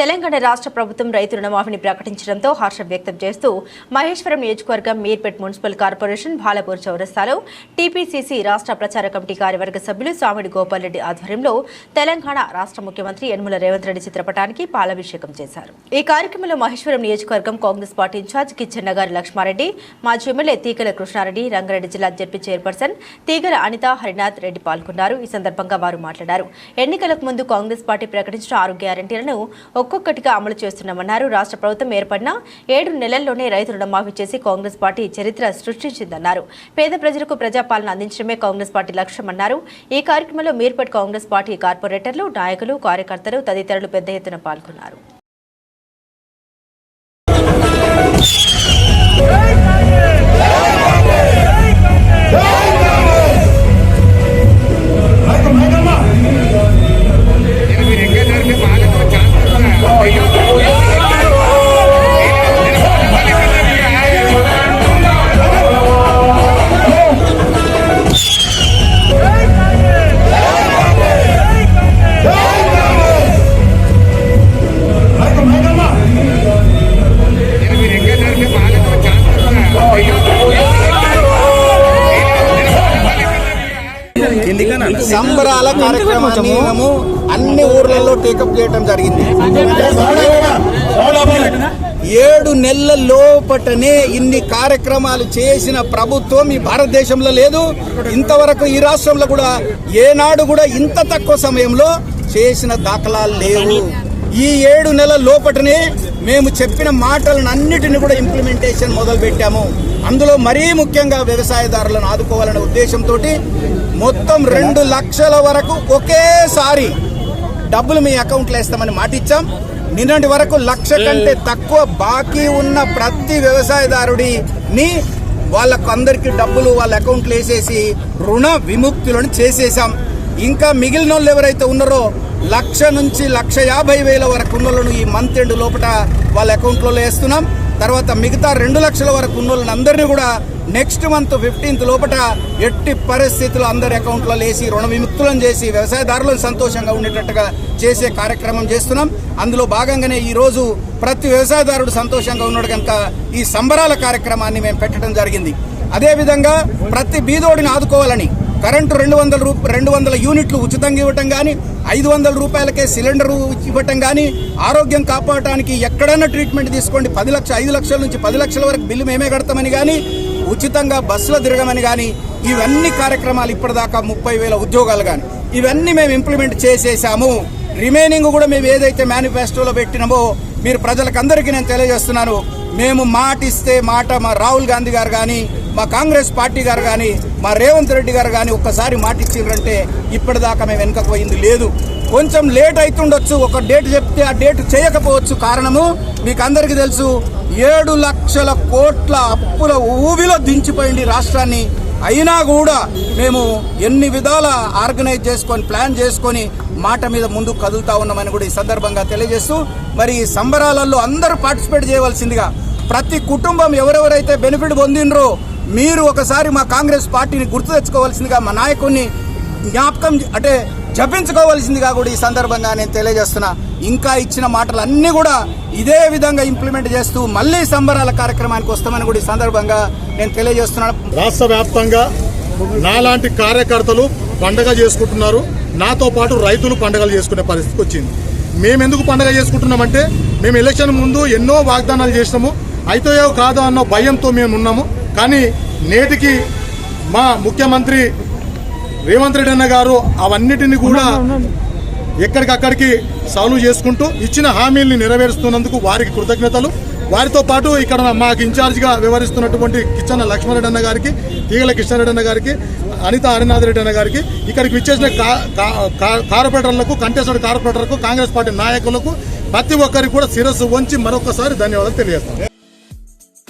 తెలంగాణ రాష్ట్ర ప్రభుత్వం రైతు రుణమాఫీని ప్రకటించడంతో హర్షం వ్యక్తం చేస్తూ మహేశ్వరం నియోజకవర్గం మీర్పేట్ మున్సిపల్ కార్పొరేషన్ భాలపూర్ చౌరస్తాలో టీపీసీసీ రాష్ట్ర ప్రచార కమిటీ కార్యవర్గ సభ్యులు స్వామిడి గోపాల్ రెడ్డి ఆధ్వర్యంలో తెలంగాణ రాష్ట్ర ముఖ్యమంత్రి యనమల రేవంత్ రెడ్డి చిత్రపటానికి పాలాభిషేకం చేశారు. ఈ కార్యక్రమంలో మహేశ్వరం నియోజకవర్గం కాంగ్రెస్ పార్టీ ఇన్ఛార్జ్ కిచ్చెన్న గారి లక్ష్మారెడ్డి మాజీ ఎమ్మెల్యే తీగల కృష్ణారెడ్డి రంగారెడ్డి జిల్లా జడ్పీ చైర్పర్సన్ తీగల అనిత హరినాథ్ రెడ్డి పాల్గొన్నారు. ఈ సందర్భంగా వారు మాట్లాడారు. ఎన్నికలకు ముందు కాంగ్రెస్ పార్టీ ప్రకటించిన ఆరు గ్యారంటీలను ఒక్కొక్కటిగా అమలు చేస్తున్నామన్నారు. రాష్ట్ర ప్రభుత్వం ఏర్పడిన ఏడు నెలల్లోనే రైతు రుణమాఫీ చేసి కాంగ్రెస్ పార్టీ చరిత్ర సృష్టించిందన్నారు. పేద ప్రజలకు ప్రజాపాలన అందించడమే కాంగ్రెస్ పార్టీ లక్ష్యమన్నారు. ఈ కార్యక్రమంలో మీర్పట్ కాంగ్రెస్ పార్టీ కార్పొరేటర్లు నాయకులు కార్యకర్తలు తదితరులు పెద్ద ఎత్తున పాల్గొన్నారు. సంబరాల కార్యక్రమాన్ని మేము అన్ని ఊర్లలో టేకప్ చేయడం జరిగింది. ఏడు నెలల లోపటనే ఇన్ని కార్యక్రమాలు చేసిన ప్రభుత్వం ఈ భారతదేశంలో లేదు. ఇంతవరకు ఈ రాష్ట్రంలో కూడా ఏనాడు కూడా ఇంత తక్కువ సమయంలో చేసిన దాఖలాలు లేవు. ఈ ఏడు నెలల లోపటనే మేము చెప్పిన మాటలను అన్నిటిని కూడా ఇంప్లిమెంటేషన్ మొదలు పెట్టాము అందులో మరీ ముఖ్యంగా వ్యవసాయదారులను ఆదుకోవాలనే ఉద్దేశంతో మొత్తం రెండు లక్షల వరకు ఒకేసారి డబ్బులు మీ అకౌంట్లో వేస్తామని మాట ఇచ్చాం నిన్నటి వరకు లక్ష కంటే తక్కువ బాకీ ఉన్న ప్రతి వ్యవసాయదారుడిని వాళ్ళకు అందరికీ డబ్బులు వాళ్ళ అకౌంట్లో వేసేసి రుణ విముక్తులను చేసేసాం ఇంకా మిగిలిన వాళ్ళు ఎవరైతే ఉన్నారో లక్ష నుంచి లక్ష యాభై వేల వరకు ఉన్న వాళ్ళను ఈ మంత్ ఎండ్ లోపల వాళ్ళ అకౌంట్లో వేస్తున్నాం. తర్వాత మిగతా రెండు లక్షల వరకు ఉన్న వాళ్ళని అందరినీ కూడా నెక్స్ట్ మంత్ ఫిఫ్టీన్త్ లోపల ఎట్టి పరిస్థితులు అందరి అకౌంట్లో వేసి రుణ విముక్తులను చేసి వ్యవసాయదారులను సంతోషంగా ఉండేటట్టుగా చేసే కార్యక్రమం చేస్తున్నాం. అందులో భాగంగానే ఈ రోజు ప్రతి వ్యవసాయదారుడు సంతోషంగా ఉన్నాడు కనుక ఈ సంబరాల కార్యక్రమాన్ని మేము పెట్టడం జరిగింది. అదేవిధంగా ప్రతి బీదోడిని ఆదుకోవాలని కరెంటు రెండు వందల రూప రెండు వందల యూనిట్లు ఉచితంగా ఇవ్వటం కానీ ఐదు వందల రూపాయలకే సిలిండర్ ఇవ్వటం కానీ ఆరోగ్యం కాపాడటానికి ఎక్కడైనా ట్రీట్మెంట్ తీసుకోండి. పది లక్ష ఐదు లక్షల నుంచి పది లక్షల వరకు బిల్లు మేమే కడతామని కానీ ఉచితంగా బస్సులో తిరగమని కానీ ఇవన్నీ కార్యక్రమాలు ఇప్పటిదాకా ముప్పై వేల ఉద్యోగాలు కానీ ఇవన్నీ మేము ఇంప్లిమెంట్ చేసేసాము. రిమైనింగ్ కూడా మేము ఏదైతే మేనిఫెస్టోలో పెట్టినామో మీరు ప్రజలకందరికీ నేను తెలియజేస్తున్నాను. మేము మాట ఇస్తే మాట మా రాహుల్ గాంధీ గారు కానీ మా కాంగ్రెస్ పార్టీ గారు కానీ మా రేవంత్ రెడ్డి గారు కానీ ఒక్కసారి మాట ఇచ్చిండ్రంటే ఇప్పటిదాకా మేము వెనకకు పోయింది లేదు. కొంచెం లేట్ అవుతుండొచ్చు ఒక డేట్ చెప్తే ఆ డేట్ చేయకపోవచ్చు కారణము మీకు అందరికీ తెలుసు ఏడు లక్షల కోట్ల అప్పుల ఊబిలో దించిపోయింది రాష్ట్రాన్ని. అయినా కూడా మేము ఎన్ని విధాల ఆర్గనైజ్ చేసుకొని ప్లాన్ చేసుకొని మాట మీద ముందుకు కదులుతా ఉన్నామని కూడా ఈ సందర్భంగా తెలియజేస్తూ మరి ఈ సంబరాలలో అందరూ పార్టిసిపేట్ చేయవలసిందిగా ప్రతి కుటుంబం ఎవరెవరైతే బెనిఫిట్ పొందినరో మీరు ఒకసారి మా కాంగ్రెస్ పార్టీని గుర్తు తెచ్చుకోవాల్సిందిగా మా నాయకుడిని జ్ఞాపకం అంటే జపించుకోవాల్సిందిగా కూడా ఈ సందర్భంగా నేను తెలియజేస్తున్నా. ఇంకా ఇచ్చిన మాటలు అన్నీ కూడా ఇదే విధంగా ఇంప్లిమెంట్ చేస్తూ మళ్ళీ సంబరాల కార్యక్రమానికి వస్తామని కూడా ఈ సందర్భంగా నేను తెలియజేస్తున్నాను. రాష్ట్ర వ్యాప్తంగా నాలాంటి కార్యకర్తలు పండగ చేసుకుంటున్నారు. నాతో పాటు రైతులు పండగలు చేసుకునే పరిస్థితికి వచ్చింది. మేము ఎందుకు పండగ చేసుకుంటున్నామంటే మేము ఎలక్షన్ ముందు ఎన్నో వాగ్దానాలు చేసినాము. అయితే కాదో అన్న భయంతో మేము ఉన్నాము. కానీ నేటికి మా ముఖ్యమంత్రి రేవంత్ రెడ్డి అన్న గారు అవన్నిటిని కూడా ఎక్కడికక్కడికి సాల్వ్ చేసుకుంటూ ఇచ్చిన హామీల్ని నెరవేరుస్తున్నందుకు వారికి కృతజ్ఞతలు. వారితో పాటు ఇక్కడ మాకు ఇన్ఛార్జిగా వ్యవహరిస్తున్నటువంటి కిచ్చన్న లక్ష్మణరెడ్డి అన్న గారికి తీగల కృష్ణారెడ్డి అన్న గారికి అనిత హరినాథ్ రెడ్డి అన్న గారికి ఇక్కడికి విచ్చేసిన కార్పొరేటర్లకు కంటెస్టెడ్ కార్పొరేటర్లకు కాంగ్రెస్ పార్టీ నాయకులకు ప్రతి ఒక్కరికి కూడా శిరస్సు వంచి మరొకసారి ధన్యవాదాలు తెలియజేస్తాను.